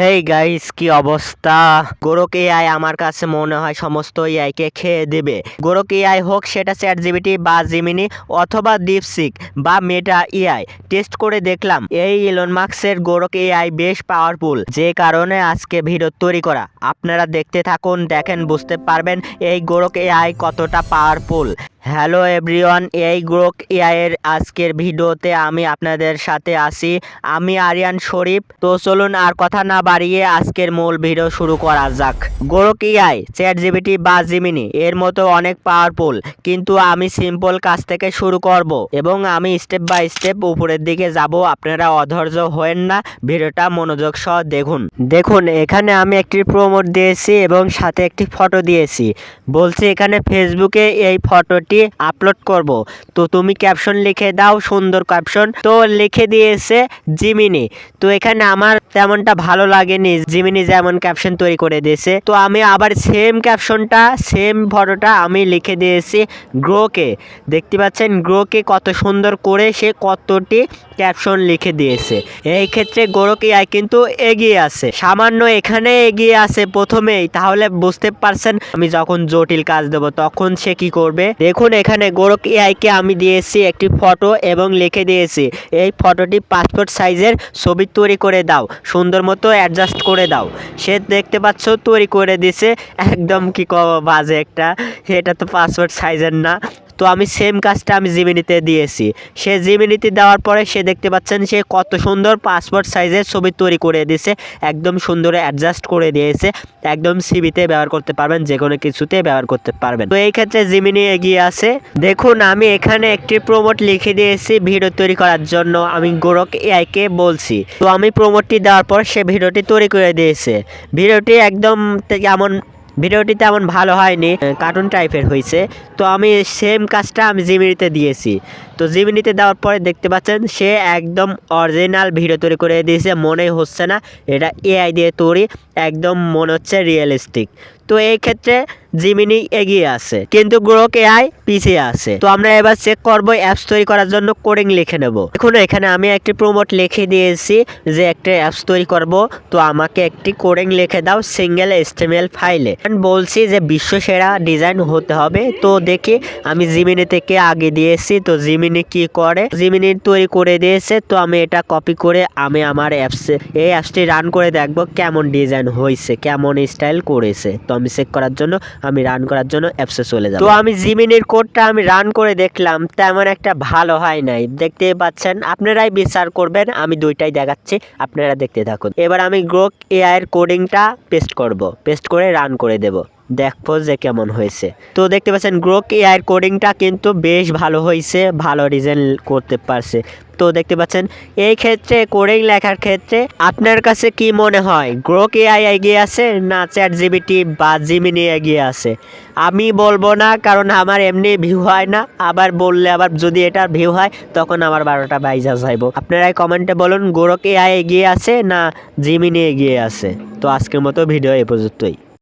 Hey guys কি অবস্থা? গোরক AI আমার কাছে মনে হয় সমস্ত এআই কে খেয়ে দেবে। গোরক এআই হোক, সেটা চ্যাট জিবিটি বা জিমিনি অথবা ডিপসিক বা মেটা এআই টেস্ট করে দেখলাম, এই ইলন মার্কসের গোরক এআই বেশ পাওয়ারফুল যে কারণে আজকে ভিডিও তৈরি করা। আপনারা দেখতে থাকুন, দেখেন, বুঝতে পারবেন এই গোরক এআই কতটা পাওয়ারফুল হ্যালো এভরিওয়ান, এই গ্রোক এআই এর আজকের ভিডিওতে আমি আপনাদের সাথে আসি আমি আরিয়ান শরীফ। তো চলুন আর কথা না বাড়িয়ে আজকের মূল ভিডিও শুরু করা যাক। গোরক এআই চ্যাট জিবিটি বা জিমিনি, এর মতো অনেক পাওয়ারফুল কিন্তু আমি সিম্পল কাজ থেকে শুরু করব এবং আমি স্টেপ বাই স্টেপ উপরের দিকে যাব। আপনারা অধৈর্য হয়েন না, ভিডিওটা মনোযোগ সহ দেখুন। দেখুন, এখানে আমি একটি প্রমোট দিয়েছি এবং সাথে একটি ফটো দিয়েছি। বলছি এখানে ফেসবুকে এই ফটোটি আপলোড করব। তো তুমি ক্যাপশন লিখে দাও, সুন্দর ক্যাপশন তো লিখে দিয়েছে জিমিনি তো এখানে আমার তেমনটা ভালো লাগেনি জিমিনি যেমন ক্যাপশন তৈরি করে দিয়েছে। তো আমি আবার সেম ক্যাপশনটা সেম ফটোটা আমি লিখে দিয়েছি গ্রোকে দেখতে পাচ্ছেন গ্রোকে কত সুন্দর করে সে কতটি ক্যাপশন লিখে দিয়েছে। এই ক্ষেত্রে গোরক এআই কিন্তু এগিয়ে আছে। সামান্য এখানে এগিয়ে আছে প্রথমেই, তাহলে বুঝতে পারছেন আমি যখন জটিল কাজ দেব, তখন সে কি করবে? দেখুন এখানে গোরক এআইকে আমি দিয়েছি একটি ফটো এবং লিখে দিয়েছি। এই ফটোটি পাসপোর্ট সাইজের ছবি তৈরি করে দাও, সুন্দর মতো অ্যাডজাস্ট করে দাও। সে দেখতে পাচ্ছ, তৈরি করে দিছে একদম কি কব বাজে একটা। এটা তো পাসপোর্ট সাইজের না। তো আমি সেম কাজটা আমি জিমিনিতে দিয়েছি। সে জিমিনিতে দেওয়ার পরে সে দেখতে পাচ্ছেন সে কত সুন্দর পাসপোর্ট সাইজের ছবি তৈরি করে দিয়েছে, একদম সুন্দর অ্যাডজাস্ট করে দিয়েছে, একদম সিবিতে ব্যবহার করতে পারবেন যে কোনো কিছুতে ব্যবহার করতে পারবেন। তো এই ক্ষেত্রে জিমিনি এগিয়ে আছে। দেখুন, আমি এখানে একটি প্রোমোট লিখে দিয়েছি ভিডিও তৈরি করার জন্য, আমি গোরক এআইকে বলছি। তো আমি প্রোমোটটি দেওয়ার পর সে ভিডিওটি তৈরি করে দিয়েছে। ভিডিওটি একদম কেমন ভিডিওটি তেমন ভালো হয়নি কার্টুন টাইপের হয়েছে তো আমি সেম কাজটা আমি জিমিনিতে দিয়েছি। তো জিমিনিতে দেওয়ার পরে দেখতে পাচ্ছেন, সে একদম অরিজিনাল ভিডিও তৈরি করে দিয়েছে মনে হচ্ছে না, এটা এআই দিয়ে তৈরি, একদম মনে হচ্ছে রিয়েলিস্টিক তো এই ক্ষেত্রে জিমিনি এগিয়ে আছে, কিন্তু গ্রোক এআই পিছিয়ে আছে। তো আমরা এবার চেক করব অ্যাপস তৈরি করার জন্য কোডিং লিখে নেব। দেখুন, এখানে আমি একটি প্রোমোট লিখে দিয়েছি যে একটা অ্যাপস তৈরি করব। তো আমাকে একটি কোডিং লিখে দাও সিঙ্গেল এস্টিমেল ফাইলে বলছি যে বিশ্ব সেরা ডিজাইন হতে হবে। তো দেখি, আমি জিমিনি থেকে আগে দিয়েছি, তো জিমিনি কি করে? জিমিনি তৈরি করে দিয়েছে, তো আমি এটা কপি করে আমি আমার অ্যাপসে এই অ্যাপসটি রান করে দেখব কেমন ডিজাইন হয়েছে, কেমন স্টাইল করেছে। তো আমি চেক করার জন্য আমি রান করার জন্য অ্যাপসে চলে যাব। তো আমি জিমিনির কোডটা আমি রান করে দেখলাম, তেমন একটা ভালো হয় নাই। দেখতে পাচ্ছেন, আপনারাই বিচার করবেন, আমি দুইটাই দেখাচ্ছি, আপনারা দেখতে থাকুন। এবার আমি গ্রোক এআই এর কোডিংটা পেস্ট করব পেস্ট করে রান করে দেব। দেখব যে কেমন হয়েছে। তো দেখতে পাচ্ছেন গ্রোক এআই কোডিংটা কিন্তু বেশ ভালো হয়েছে, ভালো ডিজাইন করতে পারছে। তো দেখতে পাচ্ছেন, এই ক্ষেত্রে কোডিং লেখার ক্ষেত্রে আপনার কাছে কি মনে হয় গ্রোক এআই এগিয়ে আছে না চ্যাট জিবিটি বা জিমিনি এগিয়ে আছে? আমি বলব না, কারণ আমার এমনি ভিউ হয় না। আবার বললে আবার যদি এটা ভিউ হয়, তখন আমার বারোটা বাইজা যাইব। আপনারাই কমেন্টে বলুন গোরক এআই এগিয়ে আছে না জিমিনি এগিয়ে আছে? তো আজকের মতো ভিডিও এ পর্যন্তই।